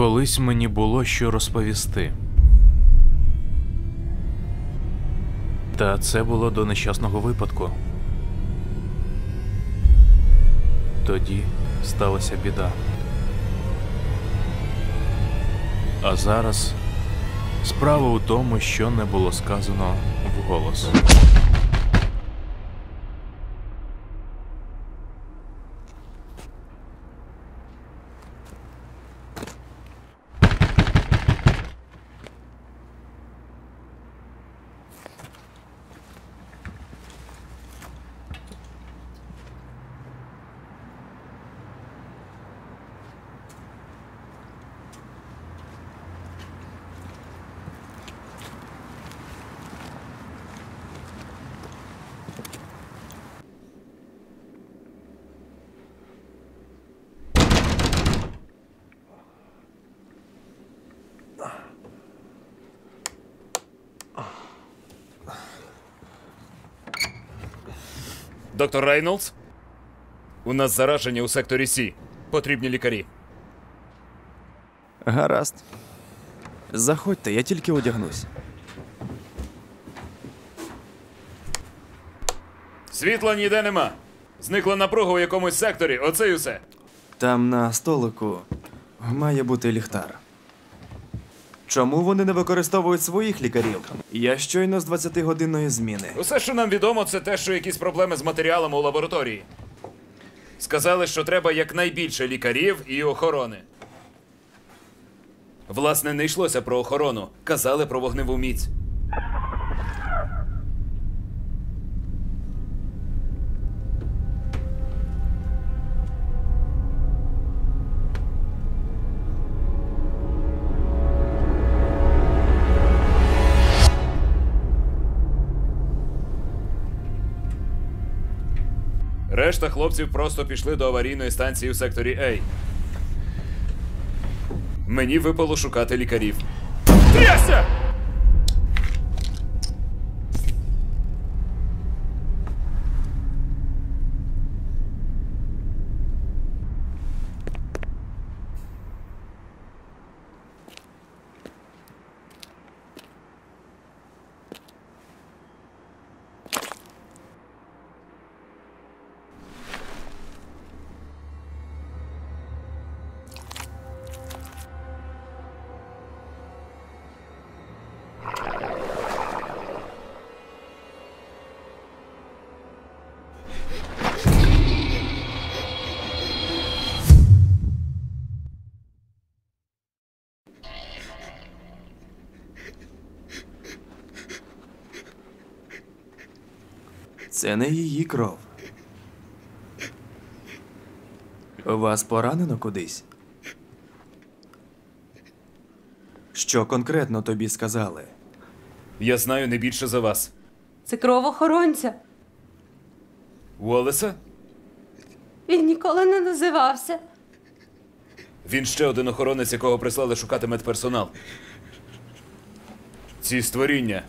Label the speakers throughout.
Speaker 1: Колись мені було що розповісти. Та це було до нещасного випадку. Тоді сталася біда. А зараз справа у тому, що не було сказано вголос.
Speaker 2: Доктор Рейнолдс? У нас зараження у секторі Сі. Потрібні лікарі.
Speaker 3: Гаразд. Заходьте, я тільки одягнусь.
Speaker 2: Світла ніде нема. Зникла напруга у якомусь секторі, оце й усе.
Speaker 3: Там на столику має бути ліхтар. Чому вони не використовують своїх лікарів? Я щойно з 20-годинної зміни.
Speaker 2: Усе, що нам відомо, це те, що якісь проблеми з матеріалами у лабораторії. Сказали, що треба якнайбільше лікарів і охорони. Власне, не йшлося про охорону. Казали про вогневу міць. Решта хлопців просто пішли до аварійної станції у секторі А. Мені випало шукати лікарів. Трясся!
Speaker 3: Це не її кров. Вас поранено кудись? Що конкретно тобі сказали?
Speaker 2: Я знаю не більше за вас.
Speaker 4: Це кров охоронця.
Speaker 2: Уоллеса?
Speaker 4: Він ніколи не називався.
Speaker 2: Він ще один охоронець, якого прислали шукати медперсонал. Ці створіння.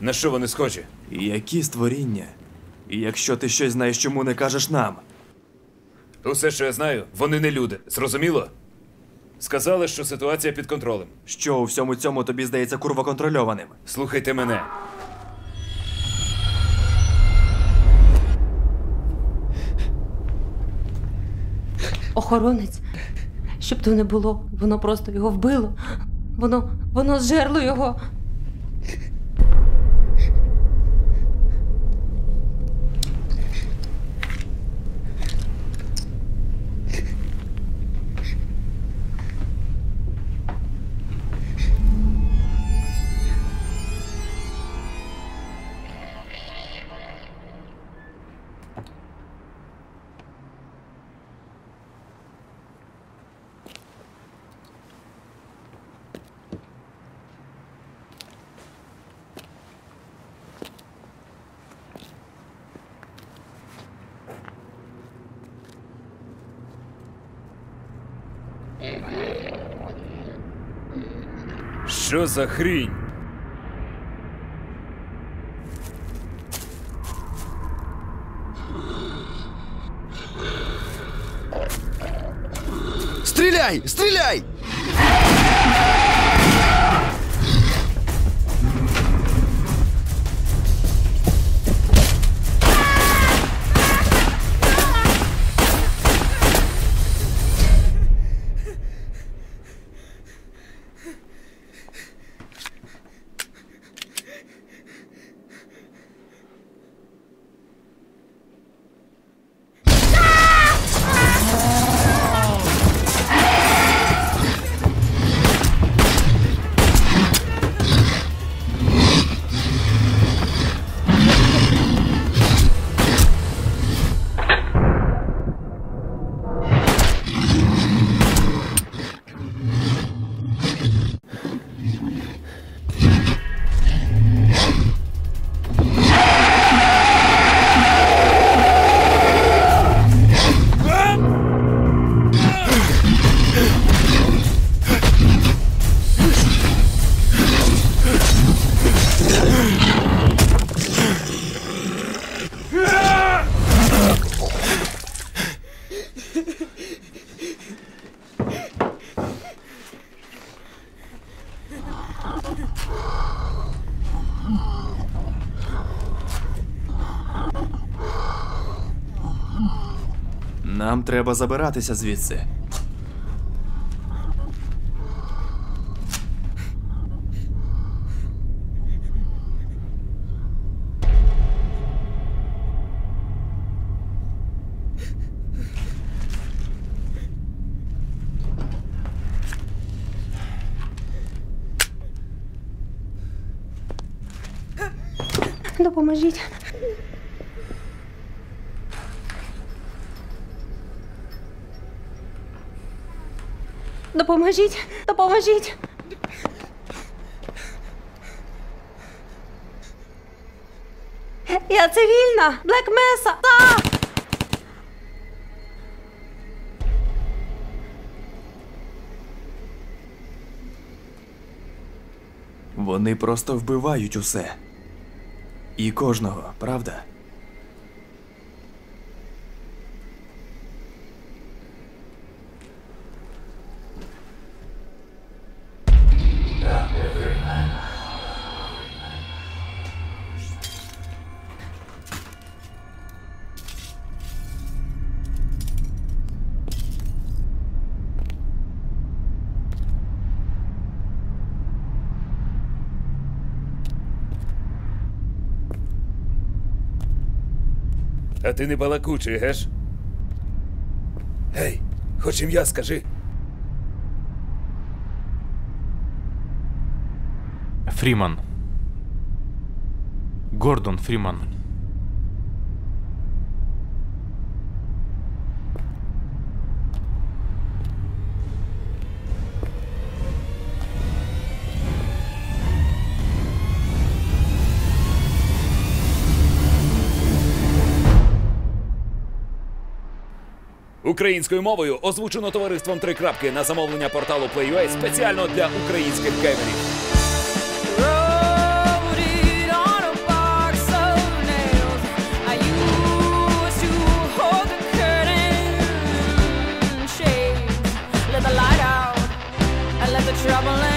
Speaker 2: На що вони схожі?
Speaker 3: Які створіння? І якщо ти щось знаєш, чому не кажеш нам?
Speaker 2: Усе, що я знаю, вони не люди. Зрозуміло? Сказали, що ситуація під контролем.
Speaker 3: Що у всьому цьому тобі здається курвоконтрольованим?
Speaker 2: Слухайте мене.
Speaker 4: Охоронець. Щоб то не було, воно просто його вбило. Воно. воно зжерло його.
Speaker 2: Що за хрінь?
Speaker 5: Стріляй! Стріляй!
Speaker 3: Нам треба забиратися звідси.
Speaker 4: Допоможіть. Допоможіть! Допоможіть! Я цивільна! Блек Меса! Так!
Speaker 3: Вони просто вбивають усе. І кожного, правда?
Speaker 2: А ти не балакучий, геш? Гей, хоч ім'я скажи.
Speaker 1: Фріман. Гордон Фріман.
Speaker 2: Українською мовою озвучено товариством три крапки на замовлення порталу Play.ua спеціально для українських геймерів. trouble